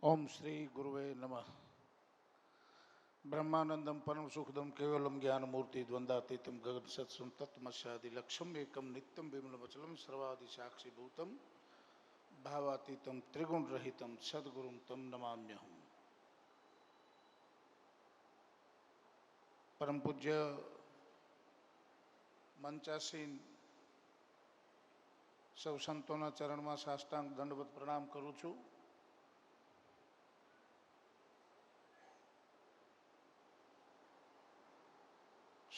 ઓમ શ્રી ગુરુવે નમઃ. બ્રહ્માનંદમ પરમ સુખદમ કેવલમ જ્ઞાનમૂર્તિ દ્વંદાતીતમ ગગન સત્સમ તત્મસ્યાદિ લક્ષમ એકમ નિત્યમ વિમલમચલમ સર્વાદિ સાક્ષીભૂતમ ભાવાતીતમ ત્રિગુણ રહિતમ સદગુરુમ તમ નમામ્યહમ પરમ પૂજ્ય મંચાસીન સૌ સંતોના ચરણમાં સાષ્ટાંગ દંડવત પ્રણામ કરું છું.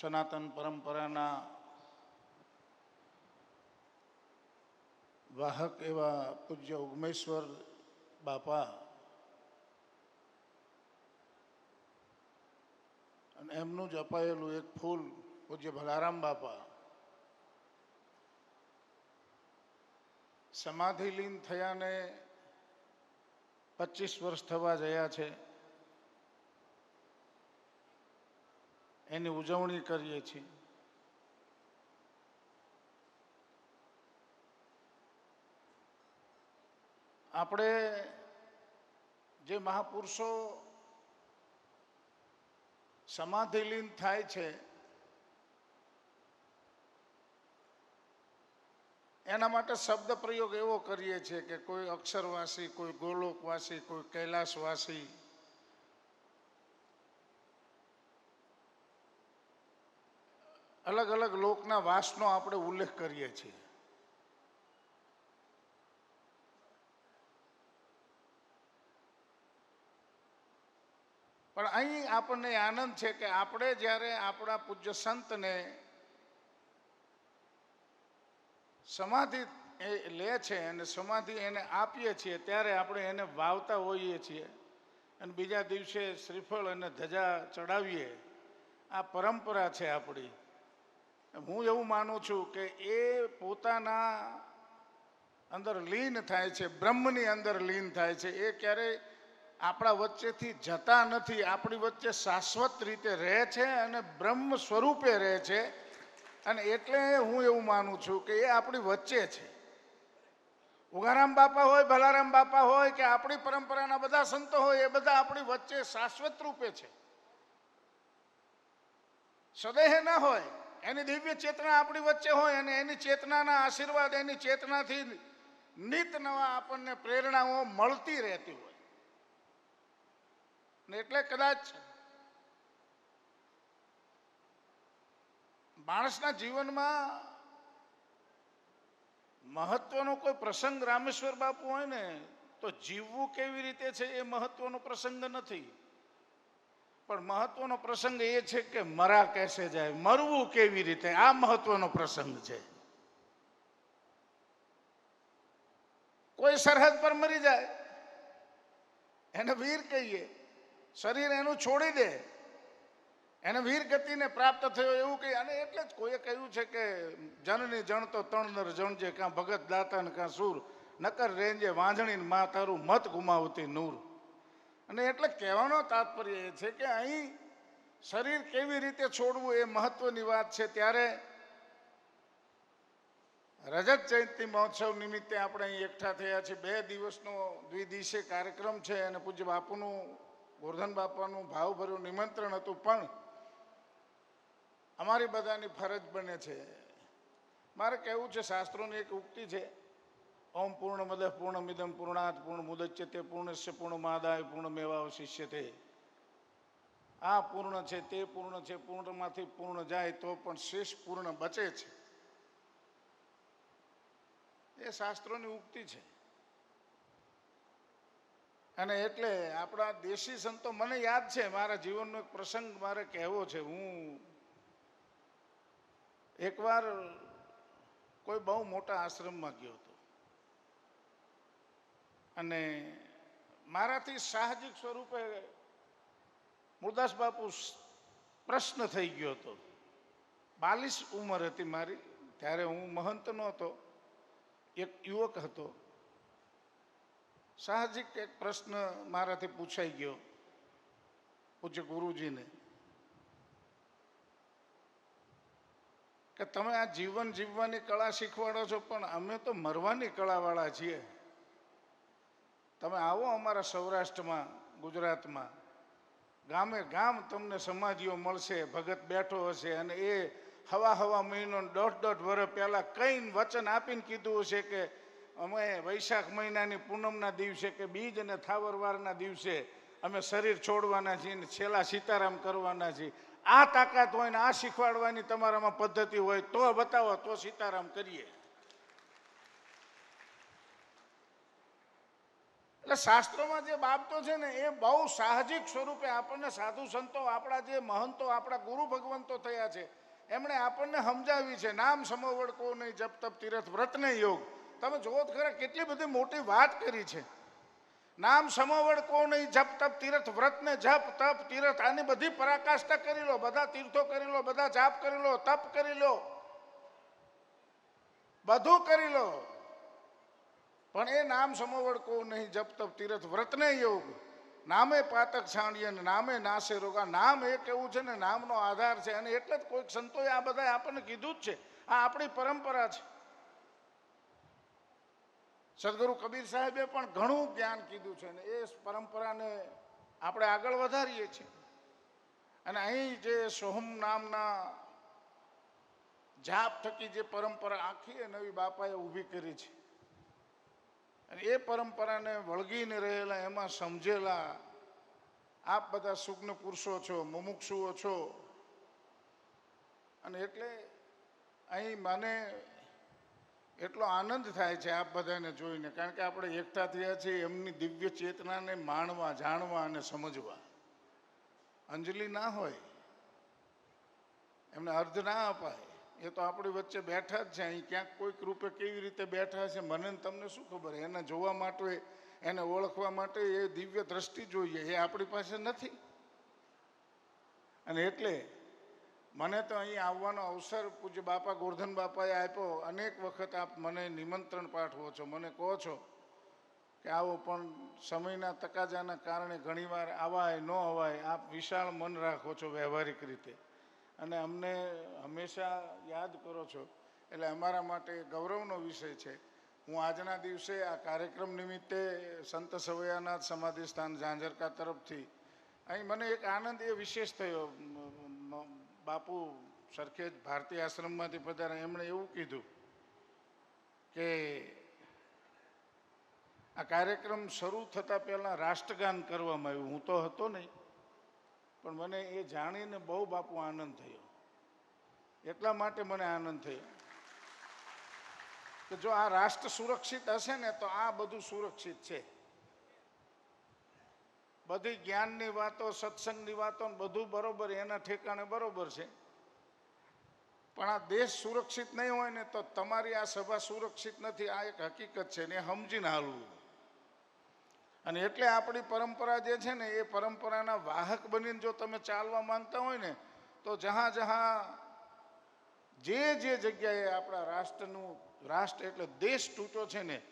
સનાતન પરંપરાના વાહક એવા પૂજ્ય ઉગમેશ્વર બાપા અને એમનું જ અપાયેલું એક ફૂલ પૂજ્ય ભલારામ બાપા સમાધિલીન થયાને પચીસ વર્ષ થવા જયા છે. એની ઉજવણી કરીએ છીએ. આપણે જે મહાપુરુષો સમાધિલીન થાય છે, એના માટે શબ્દ પ્રયોગ એવો કરીએ છીએ કે કોઈ અક્ષરવાસી, કોઈ ગોલોકવાસી, કોઈ કૈલાસવાસી અલગ અલગ લોકના વાસનો આપણે ઉલ્લેખ કરીએ છીએ. પણ અહીં આપણને આનંદ છે કે આપણે જ્યારે આપણા પૂજ્ય સંતને સમાધિ એ લે છે અને સમાધિ એને આપીએ છીએ, ત્યારે આપણે એને વાવતા હોઈએ છીએ. અને બીજા દિવસે શ્રીફળ અને ધજા ચડાવીએ. આ પરંપરા છે આપણી. હું એવું માનું છું કે એ પોતાના અંદર લીન થાય છે, બ્રહ્મની અંદર લીન થાય છે. એ ક્યારેય આપણા વચ્ચેથી જતા નથી. આપણી વચ્ચે શાશ્વત રીતે રહે છે અને બ્રહ્મ સ્વરૂપે રહે છે. અને એટલે હું એવું માનું છું કે એ આપણી વચ્ચે છે. ઉગારામ બાપા હોય, ભલારામ બાપા હોય કે આપણી પરંપરાના બધા સંતો હોય, એ બધા આપણી વચ્ચે શાશ્વત રૂપે છે. સદેહ ના હોય. એની દિવ્ય ચેતના આપણી વચ્ચે હોય અને એની ચેતનાના આશીર્વાદ, એની ચેતનાથી નિત નવા આપણને પ્રેરણાઓ મળતી રહેતી હોય. ને એટલે કદાચ માણસના જીવનમાં મહત્વનો કોઈ પ્રસંગ રામેશ્વર બાપુ હોય ને, તો જીવવું કેવી રીતે છે એ મહત્વનો પ્રસંગ નથી. પણ મહત્વનો પ્રસંગ એ છે કે મરા કેસે જાય, મરવું કેવી રીતે? આ મહત્વનો પ્રસંગ છે. કોઈ સરહદ પર મરી જાય, એને વીર કહીએ, શરીર એનું છોડી દે, એને વીર ગતિને પ્રાપ્ત થયો એવું કહી અને એટલે જ કોઈએ કહ્યું છે કે જનની જણ તો તણ નર જણજે કાં ભગત દાતા ને કાં સૂર, નકર રેંજે વાંઝણી મા તારું મત ગુમાવતી નૂર. અને એટલે કહેવાનો તાત્પર્ય એ છે કે અહીં શરીર કેવી રીતે છોડવું એ મહત્વની વાત છે. ત્યારે રજત જયંતિ મહોત્સવ નિમિત્તે આપણે અહીં એકઠા થયા છીએ. બે દિવસનો દ્વિદિવસીય કાર્યક્રમ છે અને પૂજ્ય બાપુનું, ગોરધન બાપાનું ભાવભર્યું નિમંત્રણ હતું. પણ અમારી બધાની ફરજ બને છે. મારે કહેવું છે, શાસ્ત્રોની એક ઉક્તિ છે ઓમ પૂર્ણ મદ પૂર્ણ મિદમ પૂર્ણાત પૂર્ણ મુદચ્યતે પૂર્ણસ્ય પૂર્ણમાદાય શિષ્યતે. આ પૂર્ણ છે, તે પૂર્ણ છે, પૂર્ણમાંથી પૂર્ણ જાય તો પણ શેષ પૂર્ણ બચે છે. એ શાસ્ત્રોની ઉક્તિ છે. અને એટલે આપણા દેશી સંતો, મને યાદ છે, મારા જીવનનો એક પ્રસંગ મારે કહેવો છે. હું એકવાર કોઈ બહુ મોટા આશ્રમમાં ગયો હતો. અને મારાથી સાહજિક સ્વરૂપે મુરદાસ બાપુ પ્રશ્ન થઈ ગયો હતો. બાલીસ ઉંમર હતી મારી. ત્યારે હું મહંત નહોતો એક યુવક હતો. સાહજિક એક પ્રશ્ન મારાથી પૂછાઈ ગયો. પૂજ્ય ગુરુજીને, કે તમે આ જીવન જીવવાની કળા શીખવાડો છો, પણ અમે તો મરવાની કળાવાળા છીએ. તમે આવો અમારા સૌરાષ્ટ્રમાં, ગુજરાતમાં. ગામે ગામ તમને સમાધિઓ મળશે, ભગત બેઠો હશે અને એ હવા હવા મહિનો દોઢ દોઢ વર્ષ પહેલાં કંઈ વચન આપીને કીધું હશે કે અમે વૈશાખ મહિનાની પૂનમના દિવસે કે બીજ અને થાવરવારના દિવસે અમે શરીર છોડવાના છીએ અને છેલ્લા સીતારામ કરવાના છીએ. આ તાકાત હોય ને આ શીખવાડવાની તમારામાં પદ્ધતિ હોય તો બતાવો, તો સીતારામ કરીએ. એટલે શાસ્ત્રોમાં જે બાબતો છે ને, એ બહુ સાહજિક સ્વરૂપે આપણને સાધુ સંતો, આપણા જે મહંતો, આપણા ગુરુ ભગવંતો થયા છે, એમણે આપણને સમજાવી છે, નામ સમોવડ કો નહીં, જપ તપ, તીરથ, વ્રત ને યોગ. તમે તો ખરા કેટલી બધી મોટી વાત કરી છે. નામ સમોવડ કો નહીં, જપ તપ, તીરથ, વ્રત ને જપ તપ, તીરથ, આની બધી પરાકાષ્ઠા કરી લો, બધા તીર્થો કરી લો, બધા જાપ કરી લો, તપ કરી લો. બધું કરી લો. પણ એ નામ સમોવડ કો નહીં, જપ તપ, તીરથ, વ્રતને યોગ. નામે પાતક છાણીએ ને નામે નાશે રોગા. નામ એક એવું છે ને, નામનો આધાર છે. અને એટલે જ કોઈક સંતોએ આ બધા આપણને કીધું જ છે. આ આપણી પરંપરા છે. સદગુરુ કબીર સાહેબે પણ ઘણું જ્ઞાન કીધું છે અને એ પરંપરાને આપણે આગળ વધારીએ છીએ. અને અહીં જે સોહમ નામના જાપ થકી જે પરંપરા આખી એ નવી બાપાએ ઊભી કરી છે. અને એ પરંપરાને વળગીને રહેલા, એમાં સમજેલા, આપ બધા સુગ્ન પુરુષો છો, મુમુક્ષુઓ છો. અને એટલે અહીં મને એટલો આનંદ થાય છે આપ બધાને જોઈને, કારણ કે આપણે એકઠા થયા છીએ એમની દિવ્ય ચેતનાને માણવા, જાણવા અને સમજવા. અંજલિ ના હોય, એમને અર્ધ ના અપાય. એ તો આપણી વચ્ચે બેઠા જ છે. અહીં ક્યાંક કોઈક રૂપે કેવી રીતે બેઠા છે મને તમને શું ખબર? એને જોવા માટે, એને ઓળખવા માટે એ દિવ્ય દ્રષ્ટિ જોઈએ. એ આપણી પાસે નથી. અને એટલે મને તો અહીં આવવાનો અવસર પૂજ્ય બાપા ગોરધન બાપાએ આપ્યો. અનેક વખત આપ મને નિમંત્રણ પાઠવો છો. મને કહો છો કે આવો પણ સમયના તકાજાના કારણે ઘણીવાર આવાય, ન અવાય, આપ વિશાળ મન રાખો છો વ્યવહારિક રીતે. અને અમને હંમેશા યાદ કરો છો. એટલે અમારા માટે ગૌરવનો વિષય છે. હું આજના દિવસે આ કાર્યક્રમ નિમિત્તે સંત સવૈયાનાથ સમાધિ સ્થાન ઝાંઝરકા તરફથી અહીં મને એક આનંદ એ વિશેષ થયો. બાપુ સરખેજ ભારતીય આશ્રમમાંથી પધાર્યા એમણે એવું કીધું કે આ કાર્યક્રમ શરૂ થતાં પહેલાં રાષ્ટ્રગાન કરવામાં આવ્યું. હું તો હતો નહીં. પણ મને એ જાણીને બહુ બાપુ આનંદ થયો. એટલા માટે મને આનંદ થયો. કે જો આ રાષ્ટ્ર સુરક્ષિત હશે ને, તો આ બધું સુરક્ષિત છે. બધી જ્ઞાનની વાતો, સત્સંગની વાતો બધું બરોબર, એના ઠેકાણે બરોબર છે. પણ આ દેશ સુરક્ષિત નહીં હોય ને, તો તમારી આ સભા સુરક્ષિત નથી. આ એક હકીકત છે ને સમજીને હાલવું. અને એટલે આપણી પરંપરા જે છે ને, એ પરંપરાના વાહક બનીને જો તમે ચાલવા માંગતા હોય ને, તો જહાં જહાં જે જે જગ્યાએ આપણા રાષ્ટ્રનું, રાષ્ટ્ર એટલે દેશ તૂટો છે ને,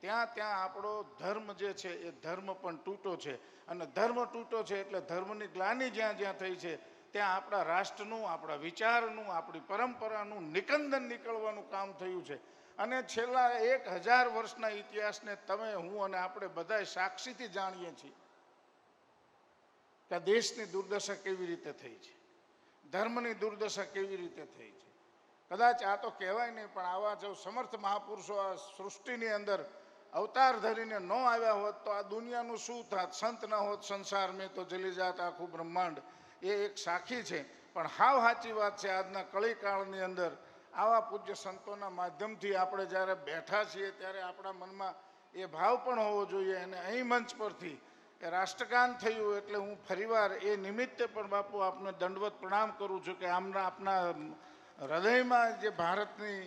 ત્યાં ત્યાં આપણો ધર્મ જે છે, એ ધર્મ પણ તૂટો છે. અને ધર્મ તૂટો છે એટલે ધર્મની ગ્લાની જ્યાં જ્યાં થઈ છે, ત્યાં આપણા રાષ્ટ્રનું, આપણા વિચારનું, આપણી પરંપરાનું નિકંદન નીકળવાનું કામ થયું છે. અને છેલ્લા એક હજાર વર્ષના ઇતિહાસને તમે, હું અને આપણે બધાય સાક્ષીથી જાણીએ છીએ કે દેશની દુર્દશા કેવી રીતે થઈ છે, ધર્મની દુર્દશા કેવી રીતે થઈ છે. કદાચ આ તો કહેવાય નહીં, પણ આવા જો સમર્થ મહાપુરુષો આ સૃષ્ટિની અંદર અવતાર ધરીને ન આવ્યા હોત તો આ દુનિયાનું શું થાત? સંત ન હોત સંસાર મેં તો જલી જાત આખું બ્રહ્માંડ. એ એક સાખી છે. પણ હાવ સાચી વાત છે, આજના કળીકાળની અંદર આવા પૂજ્ય સંતોના માધ્યમથી આપણે જ્યારે બેઠા છીએ ત્યારે આપણા મનમાં એ ભાવ પણ હોવો જોઈએ અને અહીં મંચ પરથી એ રાષ્ટ્રગાન થયું એટલે હું ફરીવાર એ નિમિત્તે પણ બાપુ આપને દંડવત પ્રણામ કરું છું કે આમના આપના હૃદયમાં જે ભારતની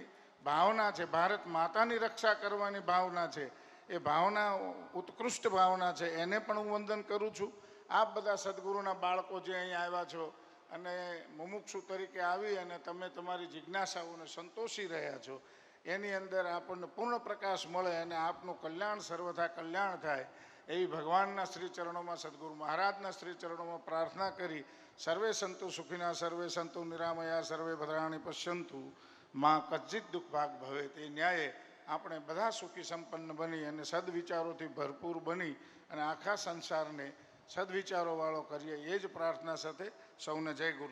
ભાવના છે, ભારત માતાની રક્ષા કરવાની ભાવના છે, એ ભાવના, ઉત્કૃષ્ટ ભાવના છે, એને પણ હું વંદન કરું છું. આપ બધા સદગુરુના બાળકો જે અહીં આવ્યા છો અને મુમુક્ષુ તરીકે આવી અને તમે તમારી જિજ્ઞાસાઓને સંતોષી રહ્યા છો, એની અંદર આપણને પૂર્ણ પ્રકાશ મળે અને આપનું કલ્યાણ સર્વથા કલ્યાણ થાય. એવી ભગવાનના શ્રી ચરણોમાં સદગુરુ મહારાજના શ્રી ચરણોમાં પ્રાર્થના કરી, સર્વે સંતુ સુખીના, સર્વે સંતુ નિરામયા, સર્વે ભદ્રાણી પશ્યંતુ, માં કજ્જિત દુઃખ ભાગ ભવે તે ન્યાયે આપણે બધા સુખી સંપન્ન બની અને સદવિચારોથી ભરપૂર બની અને આખા સંસારને સદવિચારોવાળો કરીએ. એ જ પ્રાર્થના સાથે સૌને જય ગુરુ